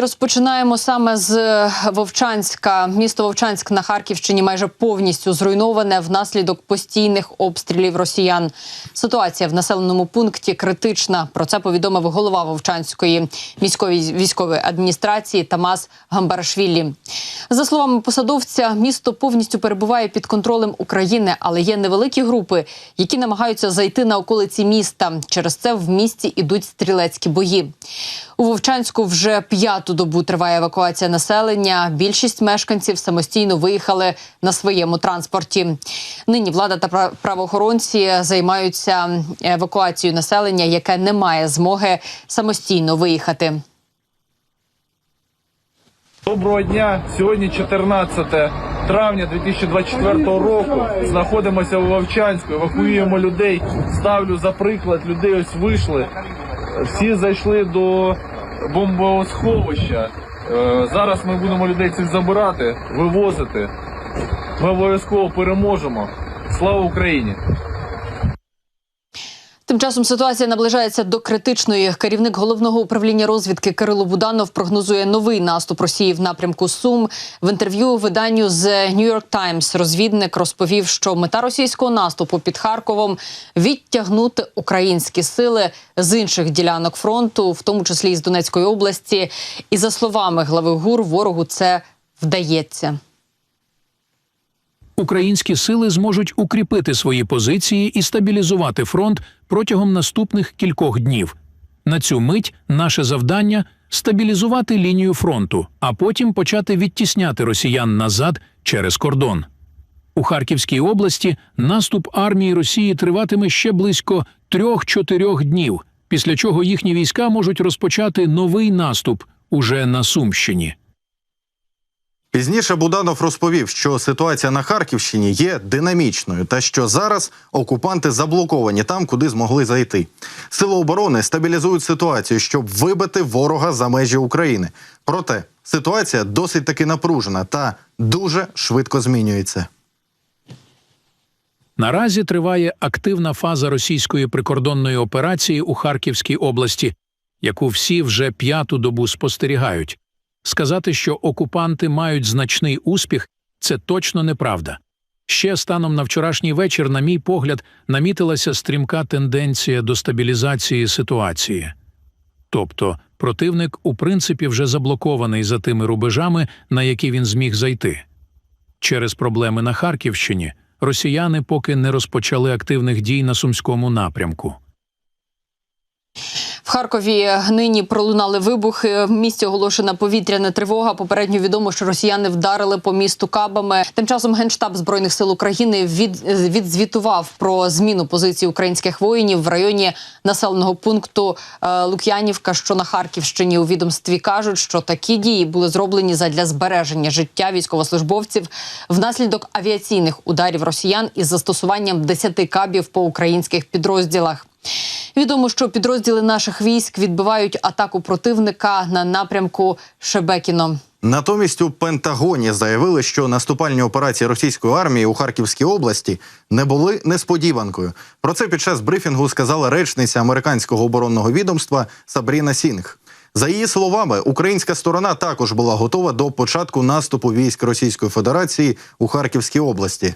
розпочинаємо саме з Вовчанська. Місто Вовчанськ на Харківщині майже повністю зруйноване внаслідок постійних обстрілів росіян. Ситуація в населеному пункті критична. Про це повідомив голова Вовчанської міської військової адміністрації Тамас Гамбарашвілі. За словами посадовця, місто повністю перебуває під контролем України, але є невеликі групи, які намагаються зайти на околиці міста. Через це в місті ідуть стрілецькі бої. У Вовчанську вже п'яту добу триває евакуація населення. Більшість мешканців самостійно виїхали на своєму транспорті. Нині влада та пра- правоохоронці займаються евакуацією населення, яке не має змоги самостійно виїхати. Доброго дня. Сьогодні 14 травня 2024 року. Знаходимося у Вовчанську, евакуюємо людей. Ставлю за приклад, людей ось вийшли. Всі зайшли до бомбосховища. Е, Зараз ми будемо людей цих забирати, вивозити. Ми обов'язково переможемо. Слава Україні! Тим часом ситуація наближається до критичної. Керівник головного управління розвідки Кирило Буданов прогнозує новий наступ Росії в напрямку Сум. В інтерв'ю виданню з New York Times розвідник розповів, що мета російського наступу під Харковом відтягнути українські сили з інших ділянок фронту, в тому числі і з Донецької області. І за словами глави ГУР, ворогу це вдається. Українські сили зможуть укріпити свої позиції і стабілізувати фронт протягом наступних кількох днів. На цю мить наше завдання стабілізувати лінію фронту, а потім почати відтісняти росіян назад через кордон. У Харківській області наступ армії Росії триватиме ще близько трьох-чотирьох днів, після чого їхні війська можуть розпочати новий наступ уже на Сумщині. Пізніше Буданов розповів, що ситуація на Харківщині є динамічною та що зараз окупанти заблоковані там, куди змогли зайти. Сили оборони стабілізують ситуацію, щоб вибити ворога за межі України. Проте ситуація досить таки напружена та дуже швидко змінюється. Наразі триває активна фаза російської прикордонної операції у Харківській області, яку всі вже п'яту добу спостерігають. Сказати, що окупанти мають значний успіх, це точно неправда. Ще станом на вчорашній вечір, на мій погляд, намітилася стрімка тенденція до стабілізації ситуації. Тобто противник у принципі вже заблокований за тими рубежами, на які він зміг зайти. Через проблеми на Харківщині росіяни поки не розпочали активних дій на сумському напрямку. В Харкові нині пролунали вибухи. В місті оголошена повітряна тривога. Попередньо відомо, що росіяни вдарили по місту кабами. Тим часом генштаб збройних сил України від, відзвітував про зміну позиції українських воїнів в районі населеного пункту е, Лук'янівка, що на Харківщині у відомстві кажуть, що такі дії були зроблені задля збереження життя військовослужбовців внаслідок авіаційних ударів росіян із застосуванням 10 кабів по українських підрозділах. Відомо, що підрозділи наших військ відбивають атаку противника на напрямку Шебекіно. Натомість у Пентагоні заявили, що наступальні операції російської армії у Харківській області не були несподіванкою. Про це під час брифінгу сказала речниця американського оборонного відомства Сабріна Сінг. За її словами, українська сторона також була готова до початку наступу військ Російської Федерації у Харківській області.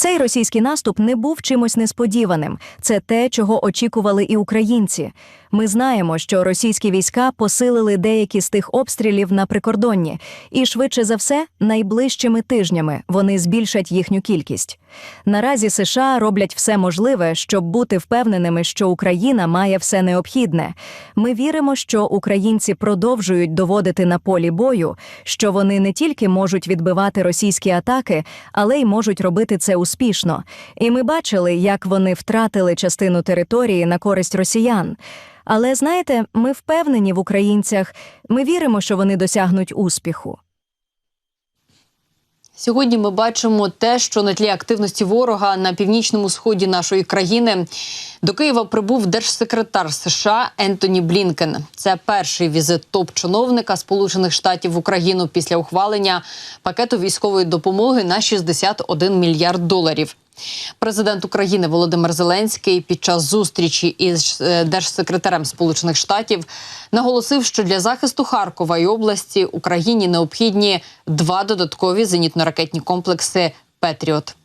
Цей російський наступ не був чимось несподіваним. Це те, чого очікували і українці. Ми знаємо, що російські війська посилили деякі з тих обстрілів на прикордонні, і швидше за все, найближчими тижнями вони збільшать їхню кількість. Наразі США роблять все можливе, щоб бути впевненими, що Україна має все необхідне. Ми віримо, що українці продовжують доводити на полі бою, що вони не тільки можуть відбивати російські атаки, але й можуть робити це успішно. І ми бачили, як вони втратили частину території на користь росіян. Але знаєте, ми впевнені в українцях, ми віримо, що вони досягнуть успіху. Сьогодні ми бачимо те, що на тлі активності ворога на північному сході нашої країни до Києва прибув держсекретар США Ентоні Блінкен. Це перший візит топ-чиновника Сполучених Штатів в Україну після ухвалення пакету військової допомоги на 61 мільярд доларів. Президент України Володимир Зеленський під час зустрічі із е, держсекретарем Сполучених Штатів наголосив, що для захисту Харкова і області Україні необхідні два додаткові зенітно-ракетні комплекси Петріот.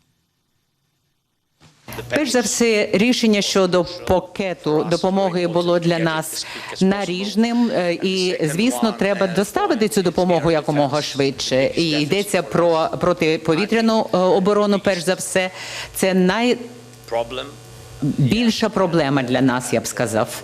Перш за все, рішення щодо пакету допомоги було для нас наріжним, е, і звісно, треба доставити цю допомогу якомога швидше. І йдеться про протиповітряну е, оборону. Перш за все, це найбільша проблема для нас, я б сказав.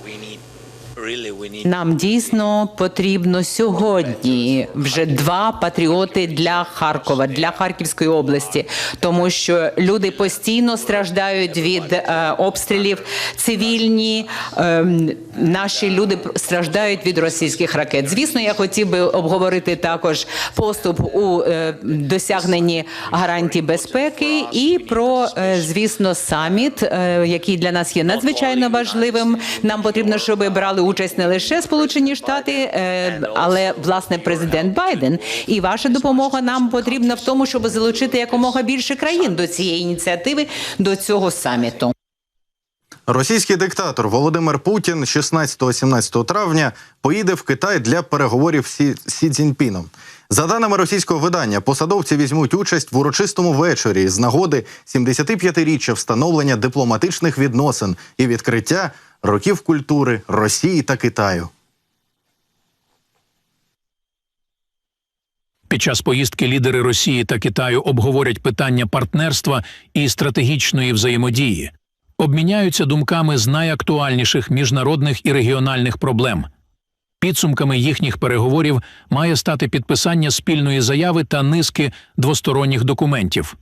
Нам дійсно потрібно сьогодні вже два патріоти для Харкова, для Харківської області, тому що люди постійно страждають від е, обстрілів. Цивільні е, наші люди страждають від російських ракет. Звісно, я хотів би обговорити також поступ у е, досягненні гарантій безпеки і про, е, звісно, саміт, е, який для нас є надзвичайно важливим. Нам потрібно, щоб брали участь не лише Сполучені Штати, е, але власне президент Байден. І ваша допомога нам потрібна в тому, щоб залучити якомога більше країн до цієї ініціативи, до цього саміту. Російський диктатор Володимир Путін 16-17 травня поїде в Китай для переговорів з Сі, Цзіньпіном. За даними російського видання, посадовці візьмуть участь в урочистому вечорі з нагоди 75-річчя встановлення дипломатичних відносин і відкриття років культури Росії та Китаю. Під час поїздки лідери Росії та Китаю обговорять питання партнерства і стратегічної взаємодії, обміняються думками з найактуальніших міжнародних і регіональних проблем. Підсумками їхніх переговорів має стати підписання спільної заяви та низки двосторонніх документів.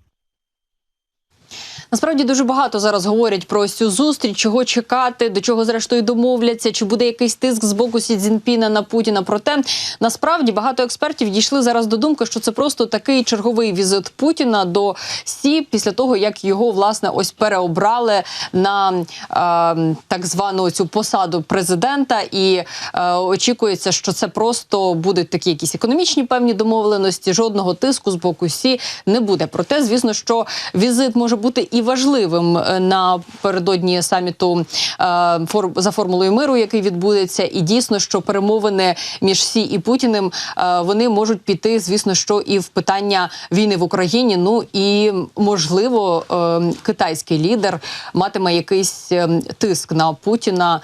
Насправді дуже багато зараз говорять про ось цю зустріч, чого чекати, до чого зрештою домовляться, чи буде якийсь тиск з боку Сі Цзіньпіна на Путіна. Проте насправді багато експертів дійшли зараз до думки, що це просто такий черговий візит Путіна до Сі після того, як його власне ось переобрали на е, так звану цю посаду президента, і е, очікується, що це просто будуть такі якісь економічні певні домовленості. Жодного тиску з боку Сі не буде. Проте, звісно, що візит може бути і важливим е, напередодні саміту е, за формулою миру, який відбудеться, і дійсно, що перемовини між Сі і Путіним е, вони можуть піти, звісно, що і в питання війни в Україні. Ну і можливо, китайський лідер матиме якийсь тиск на Путіна.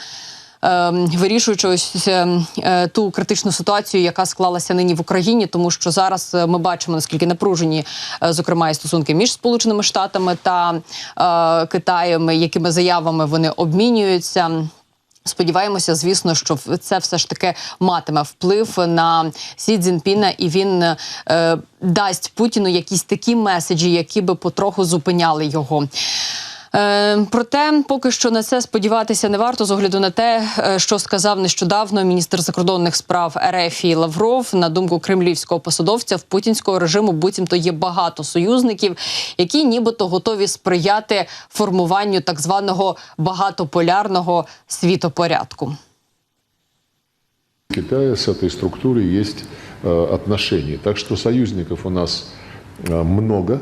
Е, Вирішуючи ось е, е, ту критичну ситуацію, яка склалася нині в Україні, тому що зараз е, ми бачимо наскільки напружені, е, зокрема, і стосунки між Сполученими Штатами та Китаєм, якими заявами вони обмінюються. Сподіваємося, звісно, що це все ж таки матиме вплив на Сі Цзіньпіна, і він е, дасть Путіну якісь такі меседжі, які би потроху зупиняли його. Е, проте поки що на це сподіватися не варто з огляду на те, е, що сказав нещодавно міністр закордонних справ РФ Лавров. На думку кремлівського посадовця, в путінського режиму буцімто є багато союзників, які нібито готові сприяти формуванню так званого багатополярного світопорядку. Китая с этой структурой есть э, отношения. Так что союзников у нас э, много,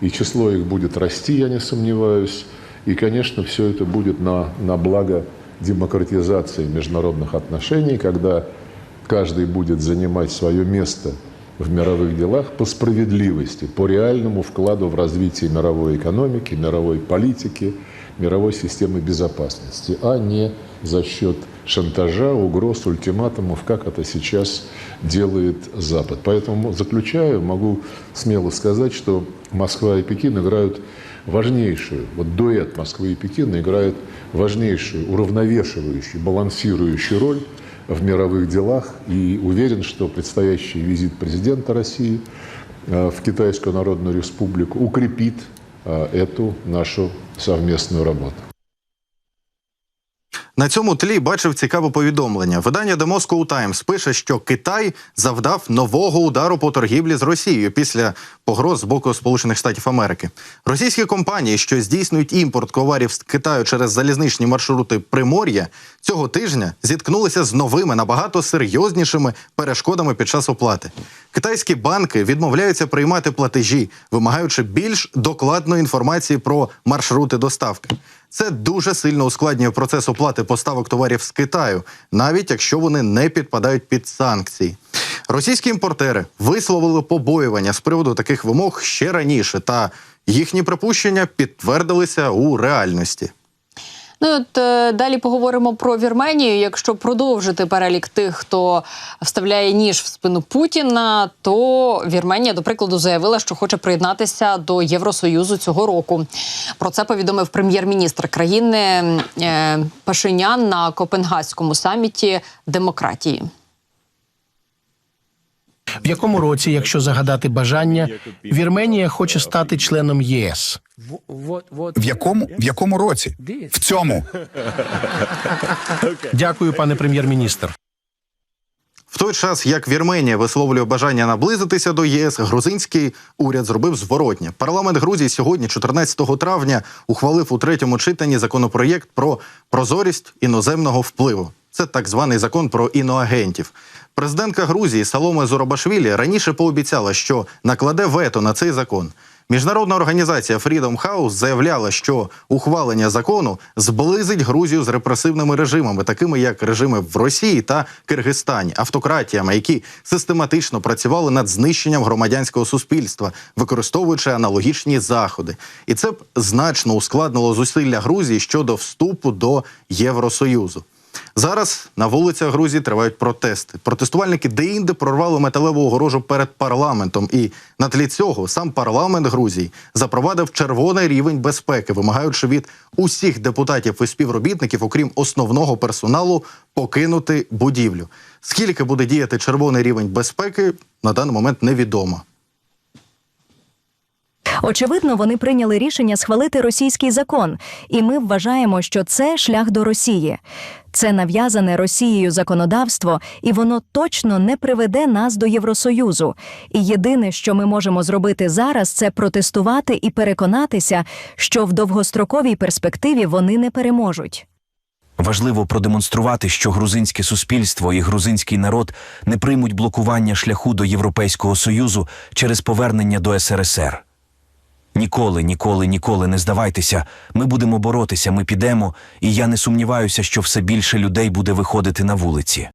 И число их будет расти, я не сомневаюсь. И, конечно, все это будет на, на благо демократизации международных отношений, когда каждый будет занимать свое место в мировых делах по справедливости, по реальному вкладу в развитие мировой экономики, мировой политики, мировой системы безопасности, а не за счет шантажа, угроз, ультиматумов, как это сейчас делает Запад. Поэтому заключаю, могу смело сказать, что Москва и Пекин играют важнейшую, вот дуэт Москвы и Пекина играет важнейшую, уравновешивающую, балансирующую роль в мировых делах. И уверен, что предстоящий визит президента России э, в Китайскую Народную Республику укрепит э, эту нашу совместную работу. На цьому тлі бачив цікаве повідомлення. Видання The Moscow Times пише, що Китай завдав нового удару по торгівлі з Росією після погроз з боку Сполучених Штатів Америки. Російські компанії, що здійснюють імпорт товарів з Китаю через залізничні маршрути Примор'я, цього тижня зіткнулися з новими набагато серйознішими перешкодами під час оплати. Китайські банки відмовляються приймати платежі, вимагаючи більш докладної інформації про маршрути доставки. Це дуже сильно ускладнює процес оплати поставок товарів з Китаю, навіть якщо вони не підпадають під санкції. Російські імпортери висловили побоювання з приводу таких вимог ще раніше, та їхні припущення підтвердилися у реальності. Ну от е, далі поговоримо про Вірменію. Якщо продовжити перелік тих, хто вставляє ніж в спину Путіна, то Вірменія, до прикладу, заявила, що хоче приєднатися до Євросоюзу цього року. Про це повідомив прем'єр-міністр країни е, Пашинян на Копенгазькому саміті демократії. В якому році, якщо загадати бажання, Вірменія хоче стати членом ЄС? В якому в якому році? В цьому Дякую, пане прем'єр-міністр. В той час, як Вірменія висловлює бажання наблизитися до ЄС, грузинський уряд зробив зворотнє. Парламент Грузії сьогодні, 14 травня, ухвалив у третьому читанні законопроєкт про прозорість іноземного впливу. Це так званий закон про іноагентів. Президентка Грузії Саломе Зурабашвілі раніше пообіцяла, що накладе вето на цей закон. Міжнародна організація Freedom House заявляла, що ухвалення закону зблизить Грузію з репресивними режимами, такими як режими в Росії та Киргизстані, автократіями, які систематично працювали над знищенням громадянського суспільства, використовуючи аналогічні заходи. І це б значно ускладнило зусилля Грузії щодо вступу до Євросоюзу. Зараз на вулицях Грузії тривають протести. Протестувальники деінде прорвали металеву огорожу перед парламентом. І на тлі цього сам парламент Грузії запровадив червоний рівень безпеки, вимагаючи від усіх депутатів і співробітників, окрім основного персоналу, покинути будівлю. Скільки буде діяти червоний рівень безпеки, на даний момент невідомо. Очевидно, вони прийняли рішення схвалити російський закон, і ми вважаємо, що це шлях до Росії. Це нав'язане Росією законодавство, і воно точно не приведе нас до Євросоюзу. І єдине, що ми можемо зробити зараз, це протестувати і переконатися, що в довгостроковій перспективі вони не переможуть. Важливо продемонструвати, що грузинське суспільство і грузинський народ не приймуть блокування шляху до Європейського Союзу через повернення до СРСР. Ніколи, ніколи, ніколи не здавайтеся. Ми будемо боротися, ми підемо, і я не сумніваюся, що все більше людей буде виходити на вулиці.